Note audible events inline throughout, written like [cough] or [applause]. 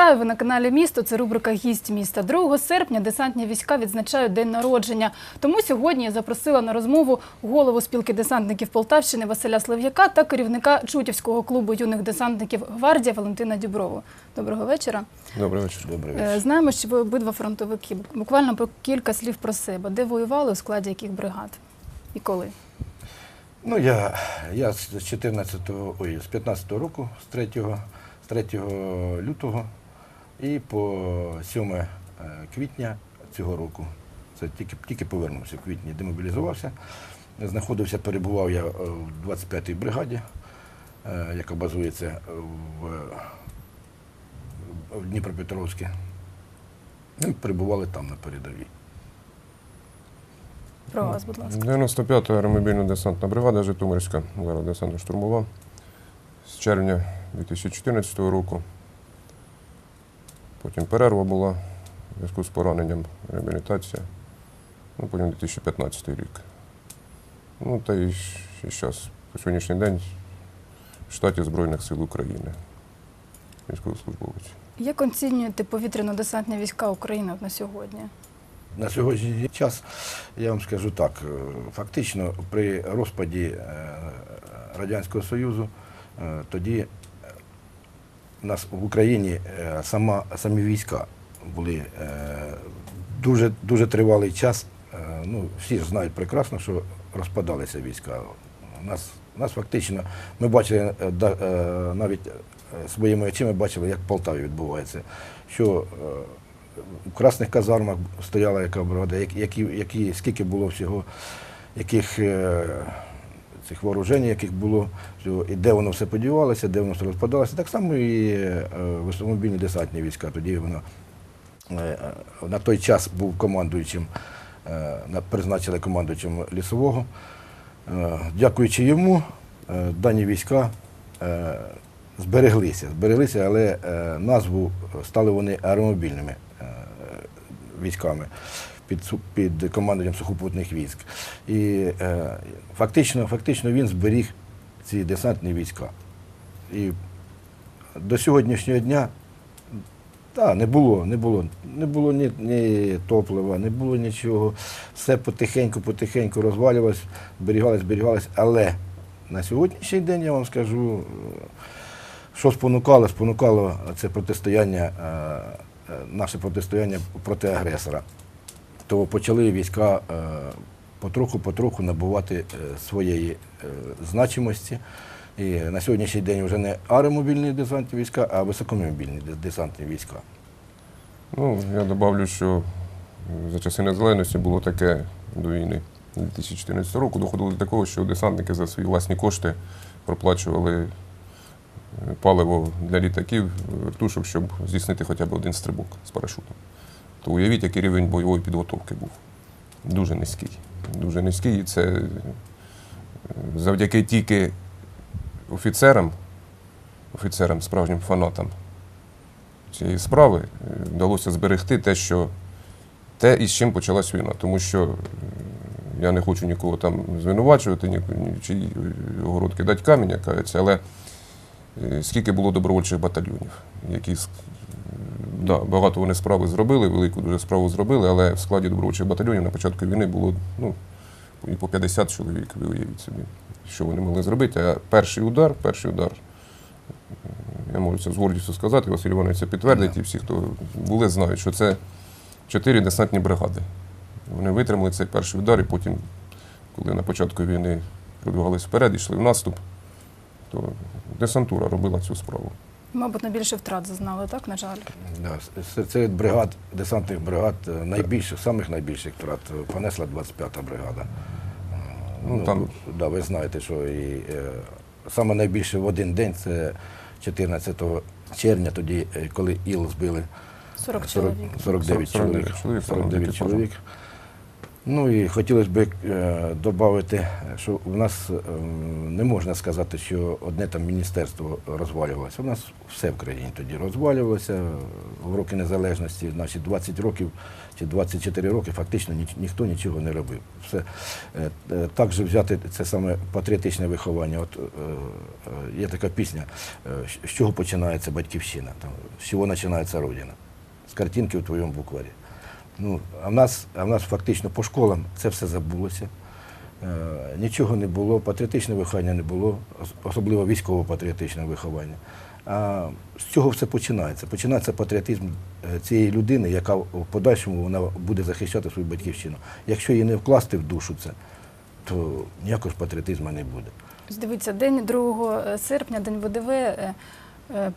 Вітаю ви на каналі Місто. Це рубрика Гість міста. 2 серпня десантні війська відзначають день народження. Тому сьогодні я запросила на розмову голову спілки десантників Полтавщини Василя Слав'яка та керівника Чутівського клубу юних десантників Гвардія Валентина Діброву. Доброго вечора. Добрий вечір. Добрий Е, вечір. Знаємо, що ви обидва фронтовики. Буквально по кілька слів про себе. Де воювали у складі яких бригад і коли? Ну, я, я з 14-го, ой, з 15-го року, з 3, з 3 лютого і по 7 е, квітня цього року. Це тільки, тільки повернувся в квітні, демобілізувався. Знаходився, перебував я е, в 25-й бригаді, е, яка базується в, в Дніпропетровську. Ну, перебували там на передовій. Про вас, будь ласка. 95-та аеромобільна десантна бригада Житомирська, зараз десантно-штурмова. З червня 2014 року. Потім перерва була в зв'язку з пораненням, реабілітація. Ну, потім 2015 рік. Ну, та і зараз, по сьогоднішній день, в штаті Збройних сил України. Військовослужбовець. Як оцінюєте повітряно-десантні війська України на сьогодні? На сьогоднішній час я вам скажу так: е, фактично при розпаді е, Радянського Союзу е, тоді нас в Україні е, сама, самі війська були е, дуже, дуже тривалий час. е, Ну, всі ж знають прекрасно, що розпадалися війська. У нас, нас фактично, ми бачили навіть своїми очима бачили, як в Полтаві відбувається. Що у красних казармах стояла яка бригада, які, які, скільки було всього, яких цих вооружень, яких було, і де воно все подівалося, де воно все розпадалося. Так само і е, високомобільні десантні війська. Тоді воно е, е, на той час був командуючим, призначили командуючим лісового. Дякуючи йому, дані війська збереглися, збереглися, але назву стали вони аеромобільними військами під, під командуванням сухопутних військ. І е, фактично, фактично він зберіг ці десантні війська. І до сьогоднішнього дня та, не було, не було. Не було ні, ні топлива, не було нічого. Все потихеньку, потихеньку розвалювалось, зберігалось, зберігалось. Але на сьогоднішній день я вам скажу, що спонукало, спонукало це протистояння, е, е, наше протистояння проти агресора. То почали війська е, потроху-потроху набувати е, своєї е, значимості. І на сьогоднішній день вже не аеромобільні десантні війська, а високомобільні десантні війська. Ну, я добавлю, що за часи незалежності було таке до війни 2014 року. Доходило до такого, що десантники за свої власні кошти проплачували е, паливо для літаків, вертушок, щоб здійснити хоча б один стрибок з парашутом. То уявіть, який рівень бойової підготовки був. Дуже низький. Дуже низький. І це е, завдяки тільки офіцерам, офіцерам, справжнім фанатам цієї справи е, вдалося зберегти те, що те, із чим почалась війна. Тому що е, я не хочу нікого там звинувачувати, ні, ні в чиї огород кидати камінь, кажеться, але скільки було добровольчих батальйонів, які да, багато вони справи зробили, велику дуже справу зробили, але в складі добровольчих батальйонів на початку війни було ну, і по 50 чоловік, ви уявіть собі, що вони могли зробити. А перший удар, перший удар я можу це з гордістю сказати, Василь Іванович це підтвердить, і всі, хто були, знають, що це чотири десантні бригади. Вони витримали цей перший удар, і потім, коли на початку війни продвигалися вперед, йшли в наступ, то десантура робила цю справу. Мабуть, найбільше втрат зазнали, так, на жаль. Да, серед бригад, десантних бригад, е, найбільших, самих найбільших втрат е, понесла 25-та бригада. Е, Ну, там- да, ви знаєте, що і е, саме найбільше в один день це 14 червня, тоді, коли ІЛ збили 40 чоловік. 49 чоловік. 49 чоловік, 49 чоловік. Ну і хотілося б додати, що в нас е, не можна сказати, що одне там міністерство розвалювалося. У нас все в країні тоді розвалювалося в роки незалежності, значить 20 років чи 24 роки фактично ні, ніхто нічого не робив. Все е, е, так же взяти це саме патріотичне виховання. От е, е, є така пісня, е, з чого починається батьківщина, там, з чого починається родина. З картинки в твоєму букварі. Ну, а в нас, а в нас фактично по школам це все забулося. Е, нічого не було, патріотичне виховання не було, особливо військово-патріотичне виховання. А з цього все починається. Починається патріотизм е, цієї людини, яка в подальшому вона буде захищати свою батьківщину. Якщо її не вкласти в душу це, то ніякого ж патріотизму не буде. Дивіться, день 2 серпня, день ВДВ, е, е,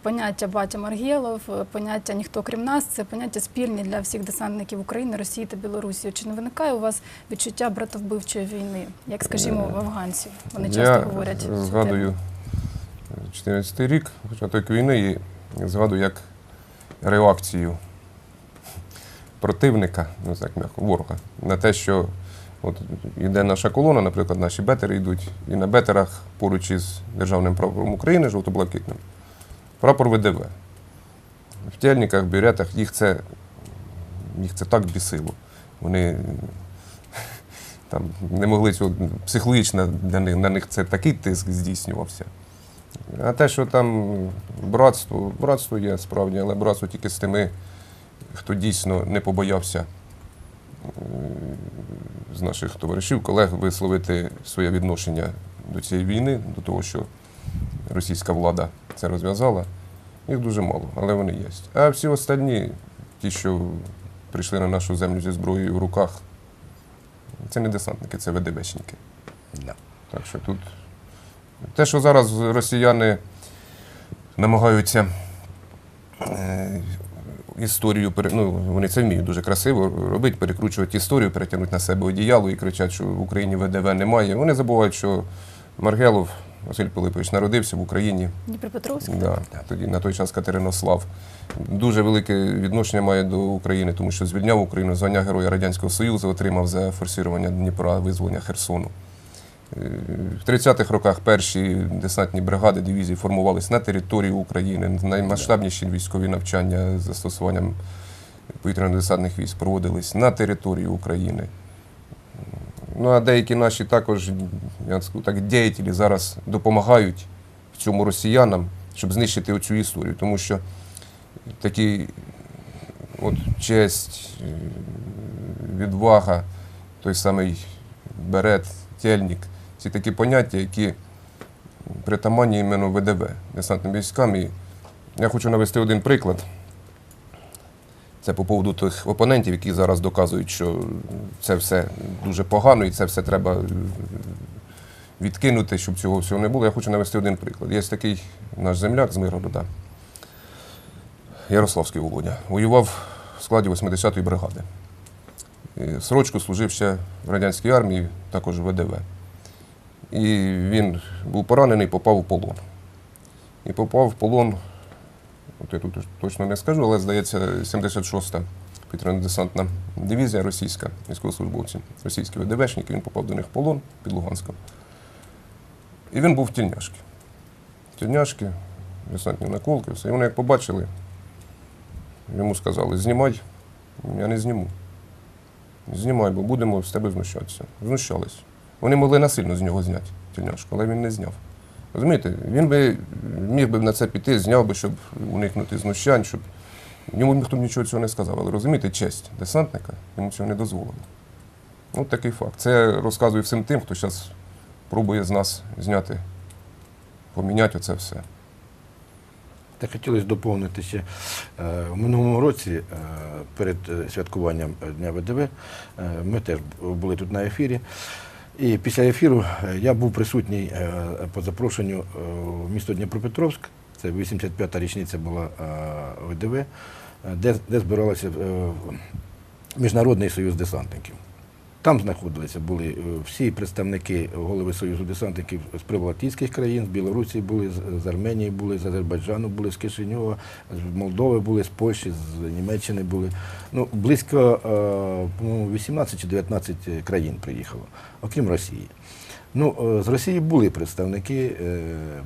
поняття батя Маргєлов, е, поняття ніхто крім нас, це поняття спільні для всіх десантників України, Росії та Білорусі. Чи не виникає у вас відчуття братовбивчої війни, як скажімо, в афганців? Вони часто Я говорять. тему. згадую 14 рік, початок війни, і згадую як реакцію противника, ну так м'яко, ворога, на те, що от йде наша колона, наприклад, наші бетери йдуть, і на бетерах поруч із державним прапором України, жовто-блакитним, прапор ВДВ. В тельниках, беретах їх це, їх це так бісило. Вони [laughs] там не могли цього психологічно для них, на них це такий тиск здійснювався. А те, що там братство, братство є справді, але братство тільки з тими, хто дійсно не побоявся е, з наших товаришів, колег висловити своє відношення до цієї війни, до того, що російська влада це розв'язала. Їх дуже мало, але вони є. А всі остальні, ті, що прийшли на нашу землю зі зброєю в руках, це не десантники, це ВДВшники. Да. Так що тут те, що зараз росіяни намагаються е, історію, ну, вони це вміють дуже красиво робити, перекручувати історію, перетягнути на себе одіяло і кричать, що в Україні ВДВ немає. Вони забувають, що Маргелов Василь Пилипович народився в Україні. Дніпропетровськ. Да, тоді на той час Катеринослав. Дуже велике відношення має до України, тому що звільняв Україну, звання Героя Радянського Союзу отримав за форсування Дніпра, визволення Херсону. Е, В 30-х роках перші десантні бригади дивізії формувалися на території України. Наймасштабніші військові навчання з застосуванням повітряно-десантних військ проводились на території України. Ну а деякі наші також, я скажу так, діятелі зараз допомагають в цьому росіянам, щоб знищити оцю історію. Тому що такі от честь, е, відвага, той самий берет, тельник, ці такі поняття, які притаманні іменно ВДВ, десантним військам. І я хочу навести один приклад. Це по поводу тих опонентів, які зараз доказують, що це все дуже погано і це все треба е, відкинути, щоб цього всього не було. Я хочу навести один приклад. Є такий наш земляк з Миргорода, Ярославський Володя. Воював в складі 80-ї бригади. Срочку служив ще в радянській армії, також в ВДВ. І він був поранений, попав у полон. І попав в полон от я тут точно не скажу, але здається, 76-та повітряно-десантна дивізія російська, військовослужбовці, російські ВДВшники, він попав до них в полон під Луганськом. І він був в тільняшки. Тільняшки, десантні наколки, все. І вони як побачили, йому сказали, знімай, я не зніму. Знімай, бо будемо з тебе знущатися. Знущались. Вони могли насильно з нього зняти тільняшку, але він не зняв. Розумієте, він би міг би на це піти, зняв би, щоб уникнути знущань, щоб йому ніхто нічого цього не сказав. Але розумієте, честь десантника йому цього не дозволила. От такий факт. Це розказую всім тим, хто зараз пробує з нас зняти, поміняти оце все. Так хотілося доповнити ще. Е, В минулому році, е, перед е, святкуванням Дня ВДВ, ми теж були тут на ефірі. І після ефіру е, я був присутній е, по запрошенню е, в місто Дніпропетровськ. Це 85-та річниця була ОДВ, де, де збиралося е, Міжнародний союз десантників. Там знаходилися були е, всі представники голови Союзу десантників з прибалтійських країн, з Білорусі були, з- Арменії були, з Азербайджану були, з Кишиньова, з Молдови були, з Польщі, з Німеччини були. Ну, близько е, 18 чи 19 країн приїхало, окрім Росії. Ну, е, з Росії були представники, е,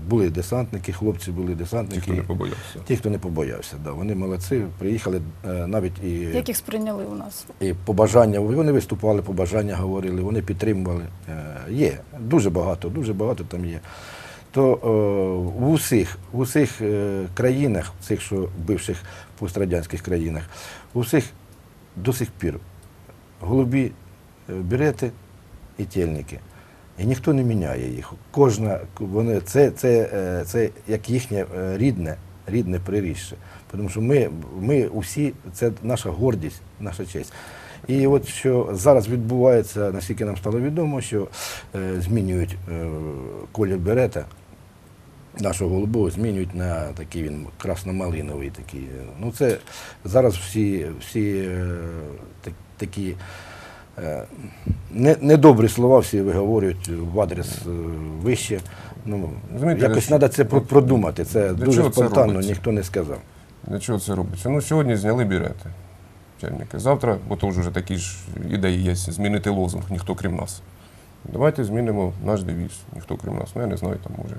були десантники, хлопці були Ті, десантники. хто не побоявся. Ті, хто не побоявся, да. вони молодці, приїхали е, навіть і, Як їх сприйняли у нас? і побажання, вони виступали, побажання говорили, вони підтримували. Є, дуже багато, дуже багато там є. То в усіх, в усіх країнах, цих, що бивших пострадянських країнах, у всіх до сих пір голубі берети і тельники. І ніхто не міняє їх. Кожна, вони, це, це, е, це як їхнє е, рідне, рідне приріжжя. Тому що ми, ми усі, це наша гордість, наша честь. І от що зараз відбувається, наскільки нам стало відомо, що е, змінюють колір берета, нашого голубого змінюють на такий він красно-малиновий такий. Ну це зараз всі, всі так- такі недобрі слова всі виговорюють в адрес е, вище. Ну, Розумієте, якось що- треба це про- продумати. Це Для дуже чого це спонтанно, робиться? ніхто не сказав. Для чого це робиться? Ну, сьогодні зняли бірети. Чельники. Завтра, бо то вже такі ж ідеї є, змінити лозунг, ніхто крім нас. Давайте змінимо наш девіз, ніхто крім нас. Ну, я не знаю, там може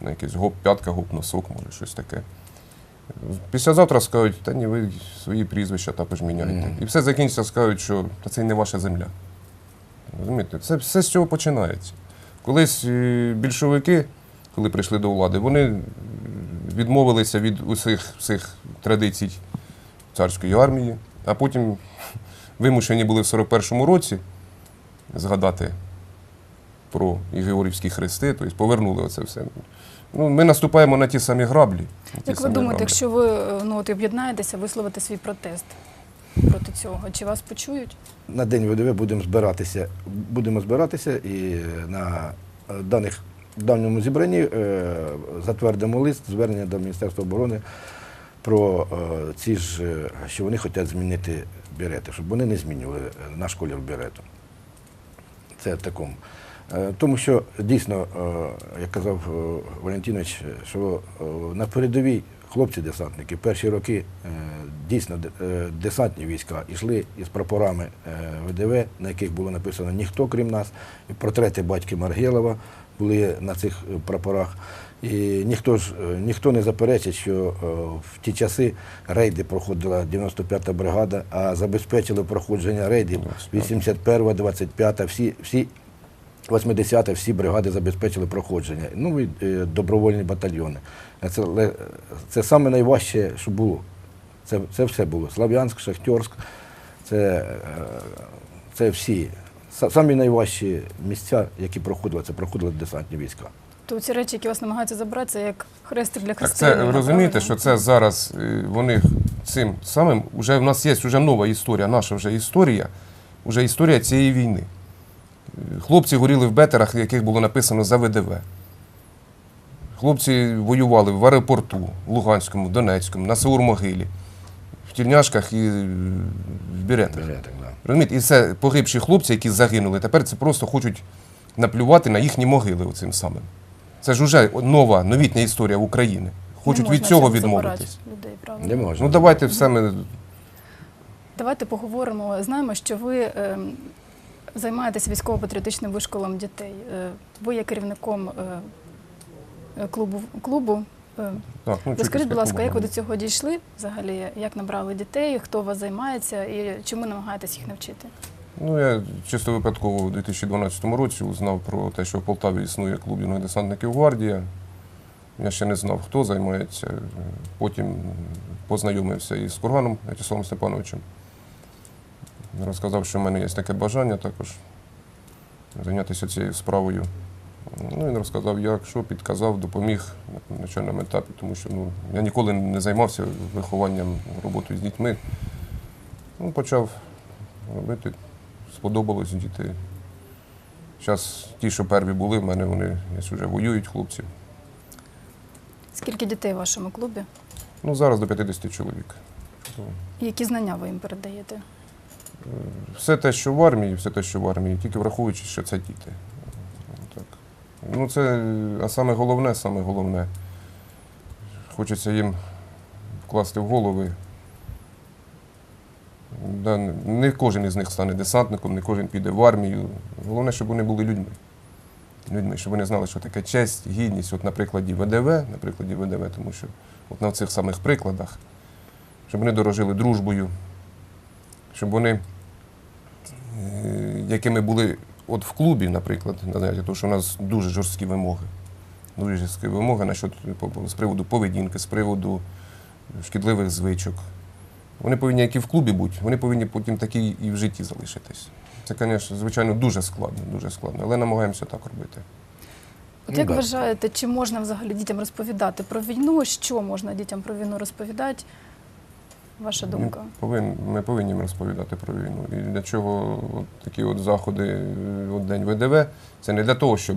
на якийсь гоп-п'ятка, гоп-носок, може щось таке. Післязавтра скажуть, та ні, ви свої прізвища також міняєте. І все закінчиться, скажуть, що та це не ваша земля. Розумієте? Це все з цього починається. Колись е, більшовики, коли прийшли до влади, вони відмовилися від усіх всіх традицій царської армії, а потім [laughs] вимушені були в 41-му році згадати про і Георгіївські хрести, тобто повернули оце все. Ну, ми наступаємо на ті самі граблі. ті Як ви думаєте, граблі. якщо ви е, ну, от, об'єднаєтеся, висловите свій протест проти цього, чи вас почують? На день ВДВ будемо збиратися, будемо збиратися і на е, даних давньому зібранні е, затвердимо лист звернення до Міністерства оборони про е, ці ж, е, що вони хочуть змінити берети, щоб вони не змінювали наш колір берету. Це в такому. Е, Тому що дійсно, е, як казав е, Валентинович, що на передовій хлопці-десантники перші роки дійсно де- десантні війська йшли із прапорами ВДВ, на яких було написано ніхто крім нас, і портрети батьки Маргелова були на цих прапорах. І ніхто ж ніхто не заперечить, що в ті часи рейди проходила 95-та бригада, а забезпечили проходження рейдів 81-та, 25-та, всі, всі 80-та, всі бригади забезпечили проходження. Ну і е, добровольні батальйони. Це, це саме найважче, що було. Це, це все було. Слав'янськ, Шахтьорськ, це, е, це всі. Самі найважчі місця, які проходили, це проходили десантні війська. То ці речі, які вас намагаються забрати, це як хрестик для Так це ви розумієте, що це зараз е, вони цим самим вже в нас є вже нова історія, наша вже історія, вже історія цієї війни. Хлопці горіли в бетерах, в яких було написано за ВДВ. Хлопці воювали в аеропорту, в Луганському, в Донецькому, на Саур-Могилі, в тільняшках і е, в біретах. Беретик, да. Розумієте, і це погибші хлопці, які загинули, тепер це просто хочуть наплювати на їхні могили оцим самим. Це ж уже нова, новітня історія в Україні. Хочуть від цього відмовитись. Людей, правда? Не можна. Ну давайте все ми. Давайте поговоримо. Знаємо, що ви займаєтесь військово-патріотичним вишколом дітей. Е, ви є керівником е, клубу. клубу. Е, Так, ну, Розкажіть, будь ласка, як ви до цього? цього дійшли взагалі? Як набрали дітей, хто у вас займається і чому намагаєтесь їх навчити? Ну, я чисто випадково у 2012 році узнав про те, що в Полтаві існує клуб юних десантників Гвардія. Я ще не знав, хто займається. Потім познайомився із Курганом В'ячеславом Степановичем. Розказав, що в мене є таке бажання також зайнятися цією справою. Ну, він розказав, як, що підказав, допоміг на начальному етапі, тому що ну, я ніколи не займався вихованням роботою з дітьми. Ну, почав робити, сподобалось діти. Зараз ті, що перві були, в мене вони вже воюють хлопці. Скільки дітей в вашому клубі? Ну, зараз до 50 чоловік. Які знання ви їм передаєте? Все те, що в армії, все те, що в армії, тільки враховуючи, що це діти. Так. Ну, це, а саме головне, саме головне, хочеться їм вкласти в голови. Да, не кожен із них стане десантником, не кожен піде в армію. Головне, щоб вони були людьми. Людьми, щоб вони знали, що таке честь, гідність. От на прикладі ВДВ, на прикладі ВДВ, тому що от на цих самих прикладах, щоб вони дорожили дружбою, щоб вони, е, якими були от в клубі, наприклад, на заняття, тому що у нас дуже жорсткі вимоги. Дуже жорсткі вимоги насчет, з приводу поведінки, з приводу шкідливих звичок. Вони повинні, як і в клубі бути, вони повинні потім такі і в житті залишитись. Це, звісно, звичайно, дуже складно, дуже складно, але намагаємося так робити. От Ну, як да. вважаєте, чи можна взагалі дітям розповідати про війну? Що можна дітям про війну розповідати? Ваша думка? Ми повинні, ми повинні розповідати про війну. І для чого от такі от заходи, е, от День ВДВ, це не для того, щоб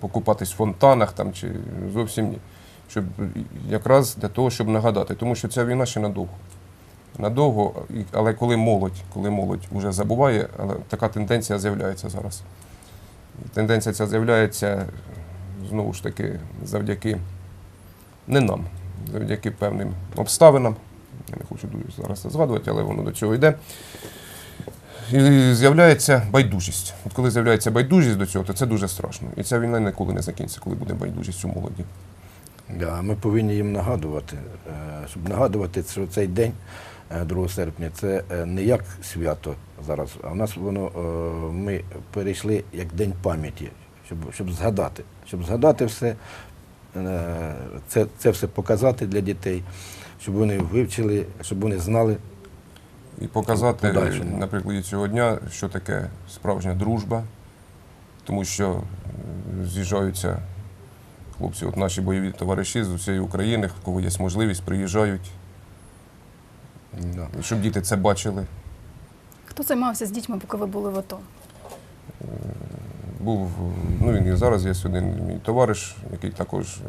покупатись в фонтанах там, чи зовсім ні. Щоб якраз для того, щоб нагадати. Тому що ця війна ще надовго. Надовго, але коли молодь, коли молодь вже забуває, але така тенденція з'являється зараз. Тенденція ця з'являється знову ж таки завдяки не нам, завдяки певним обставинам. Я не хочу зараз це згадувати, але воно до цього йде. І з'являється байдужість. От коли з'являється байдужість до цього, то це дуже страшно. І ця війна ніколи не закінчиться, коли буде байдужість у молоді. Да, ми повинні їм нагадувати, е, щоб нагадувати, що цей день, е, 2 серпня, це е, не як свято зараз, а в нас воно е, ми перейшли як день пам'яті, щоб, щоб згадати, щоб згадати все, е, це, це все показати для дітей, щоб вони вивчили, щоб вони знали. І показати Подальшому. на прикладі цього дня, що таке справжня дружба, тому що е, з'їжджаються хлопці, от наші бойові товариші з усієї України, в кого є можливість, приїжджають, Да. щоб діти це бачили. Хто займався з дітьми, поки ви були в АТО? Був, ну він і зараз є один мій товариш, який також, е,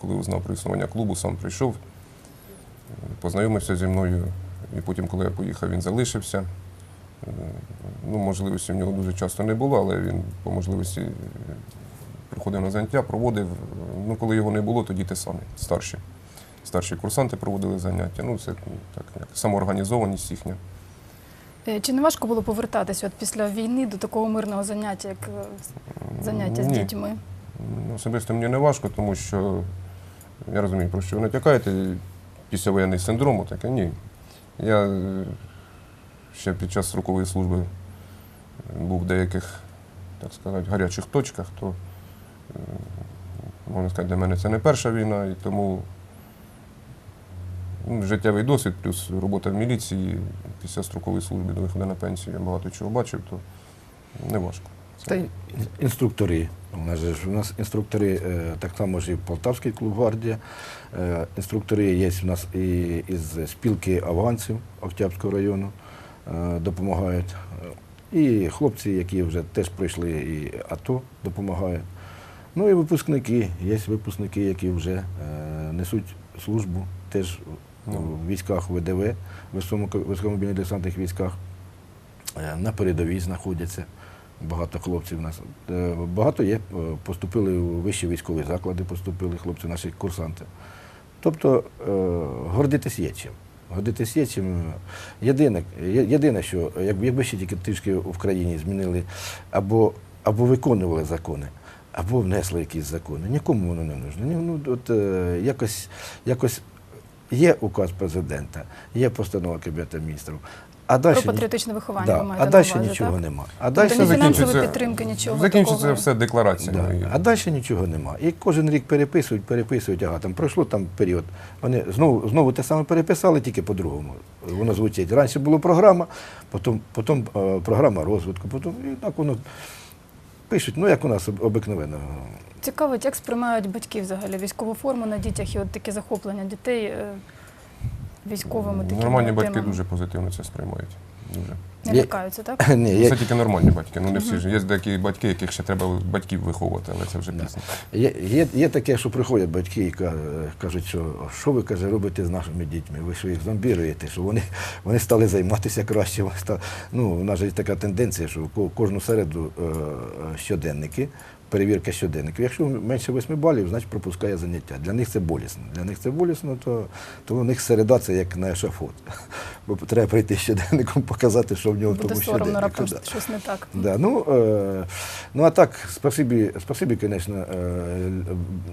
коли узнав про існування клубу, сам прийшов, е, познайомився зі мною. І потім, коли я поїхав, він залишився. Е, Ну, можливості в нього дуже часто не було, але він по можливості е, приходив на заняття, проводив. Ну, коли його не було, то діти самі, старші. Старші курсанти проводили заняття. Ну, це так, як самоорганізованість їхня. Е, Чи не важко було повертатися от після війни до такого мирного заняття, як заняття з дітьми? Особисто мені не важко, тому що я розумію, про що ви натякаєте. Післявоєнний синдром, таке ні. Я е, ще під час строкової служби був в деяких, так сказати, гарячих точках, то е, можна сказати, для мене це не перша війна, і тому ну, життєвий досвід, плюс робота в міліції після строкової служби до виходу на пенсію, я багато чого бачив, то не важко. Та й інструктори. У нас же у нас інструктори, е, так само ж і Полтавський клуб гвардія. Е, Інструктори є у нас і із спілки афганців Октябрського району е, допомагають. І хлопці, які вже теж пройшли і АТО, допомагають. Ну і випускники. Є випускники, які вже несуть службу теж Ну. в військах ВДВ, військово-мобільних десантних військах. На передовій знаходяться. Багато хлопців нас. Е, Багато є, е, поступили у вищі військові заклади, поступили хлопці, наші курсанти. Тобто е, гордитись є чим. Гордитись є чим. Єдине, єдине, що якби, ще тільки трішки в країні змінили або, або виконували закони, або внесли якісь закони. Нікому воно не нужно. Ну, от, якось, якось є указ президента, є постанова Кабінету міністрів. А далі, Про патріотичне виховання да, ви маєте а на далі увазі, нічого так? нема. А Тобто далі ні закінчиться- фінансової підтримки, нічого Закінчиться такого. все деклараціями. Да. А далі нічого нема. І кожен рік переписують, переписують, ага, там пройшло там період. Вони знову, знову те саме переписали, тільки по-другому. Воно звучить. Раніше була програма, потім, потім е, програма розвитку, потім і так воно пишуть, ну як у нас об- обикновенно. Цікавить, як сприймають батьки взагалі військову форму на дітях і от таке захоплення дітей е, військовими такими Нормальні батьки темами? дуже позитивно це сприймають. Дуже. Не лякаються, так? [laughs] Ні, є, Це тільки нормальні батьки. Ну не всі ж. Є деякі батьки, яких ще треба батьків виховувати, але це вже Да. пізно. Є, є, є таке, що приходять батьки і ка- кажуть, що що ви каже, робите з нашими дітьми? Ви що їх зомбіруєте, що вони, вони стали займатися краще. Вони. Ну, у нас же є така тенденція, що ко- кожну середу е, е, щоденники, перевірка щоденників. Якщо менше 8 балів, значить пропускає заняття. Для них це болісно. Для них це болісно, то, то у них середа це як на ешафот. [laughs] Бо треба прийти щоденником, показати, що в нього Буде тому соромно щоденнику. раптом да. щось не так. Да, ну, е, ну а так, спасибі, спасибі, звісно, е,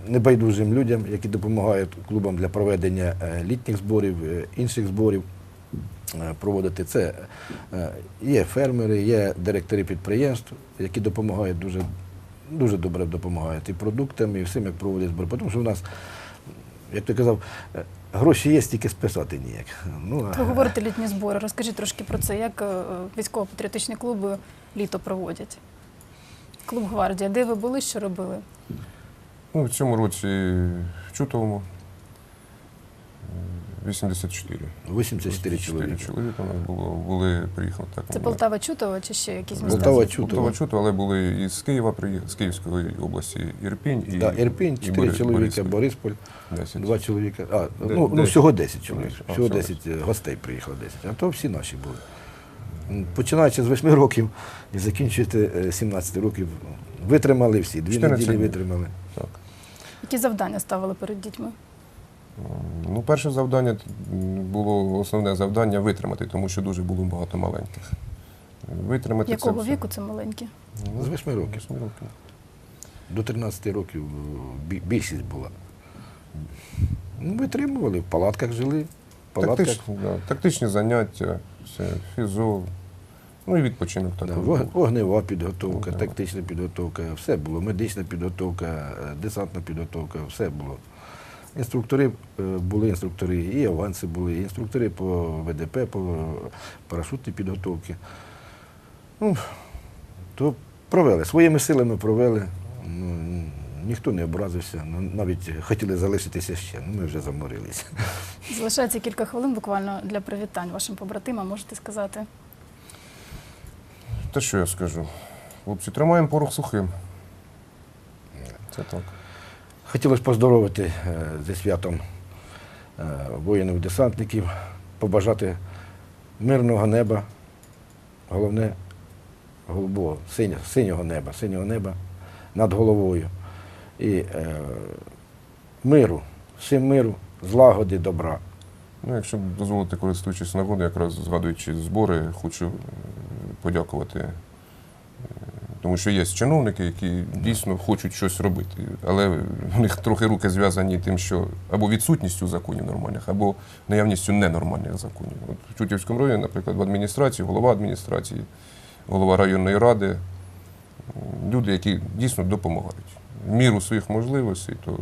небайдужим людям, які допомагають клубам для проведення е, літніх зборів, е, інших зборів е, проводити. Це є фермери, є директори підприємств, які допомагають дуже, дуже добре допомагають і продуктами, і всім, як проводять збори. Тому що в нас, як ти казав, е, гроші є, тільки списати ніяк. Ну, Ви говорите літні збори. Розкажіть трошки про це, як е, військово-патріотичні клуби літо проводять. Клуб Гвардія. Де ви були, що робили? Ну, в цьому році в Чутовому е, 84. 84 чоловіки. чоловіка у нас було, були, приїхали так. Це Полтава Чутова чи ще якісь міста? Полтава Чутова. Чутова. Чутова, але були і з Києва приїхали, з Київської області Ірпінь і Да, Ірпінь, і 4 Бори- чоловіка, Бориспіль. Борисполь, 10. два чоловіка. А, ну, ну всього 10 чоловік. А, Всього всього 10 гостей приїхало 10. А то всі наші були. Починаючи з 8 років і закінчуєте е, 17 років. ну, Витримали всі, дві неділі витримали. Так. Які завдання ставили перед дітьми? Ну, перше завдання було основне завдання витримати, тому що дуже було багато маленьких. Витримати Якого це все. віку це маленькі? Ну, З 8 років. років. До 13 років е, більшість була. Ну, витримували, в палатках жили. В палатках. Тактичні, да, тактичні заняття, все, фізо, ну і відпочинок Да, також. вог- Вогнева підготовка, Вогнева. тактична підготовка, все було. Медична підготовка, десантна підготовка, все було. Інструктори е, були інструктори, і аванси були, і інструктори по ВДП, по парашутній підготовці. Ну, то провели. Своїми силами провели. Ну, ніхто не образився. Ну, навіть хотіли залишитися ще, ну ми вже заморилися. Залишається кілька хвилин буквально для привітань вашим побратимам, можете сказати. Та що я скажу? Хлопці, тримаємо порох сухим. Це так. Хотілося поздоровити е, зі святом е, воїнів-десантників, побажати мирного неба, головне голубого, синього, синього неба, синього неба над головою. І е, миру, всім миру, злагоди, добра. Ну, якщо дозволити, користуючись нагодою, якраз згадуючи збори, хочу е, подякувати. Тому що є чиновники, які дійсно хочуть щось робити, але в них трохи руки зв'язані тим, що або відсутністю законів нормальних, або наявністю ненормальних законів. От в Чутівському районі, наприклад, в адміністрації, голова адміністрації, голова районної ради, люди, які дійсно допомагають. В міру своїх можливостей, то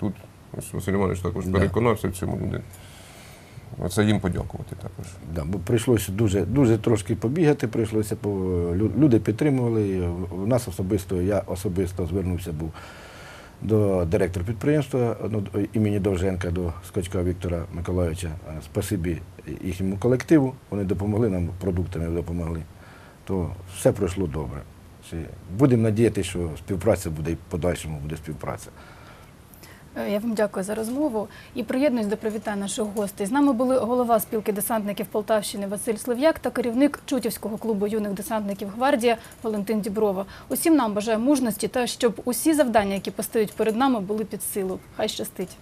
тут ось Василь Іванович також переконався в цьому люди. Оце їм подякувати також. Да, прийшлося дуже, дуже трошки побігати, прийшлося люди підтримували. У нас особисто, я особисто звернувся був до директора підприємства ну, імені Довженка, до Скочка Віктора Миколайовича. Е, Спасибі їхньому колективу. Вони допомогли нам продуктами допомогли. То все пройшло добре. Будемо надіятися, що співпраця буде і в подальшому буде співпраця. Е, Я вам дякую за розмову і приєднуюсь до привітань наших гостей. З нами були голова спілки десантників Полтавщини Василь Слив'як та керівник Чутівського клубу юних десантників Гвардія Валентин Діброва. Усім нам бажаю мужності та щоб усі завдання, які постають перед нами, були під силу. Хай щастить.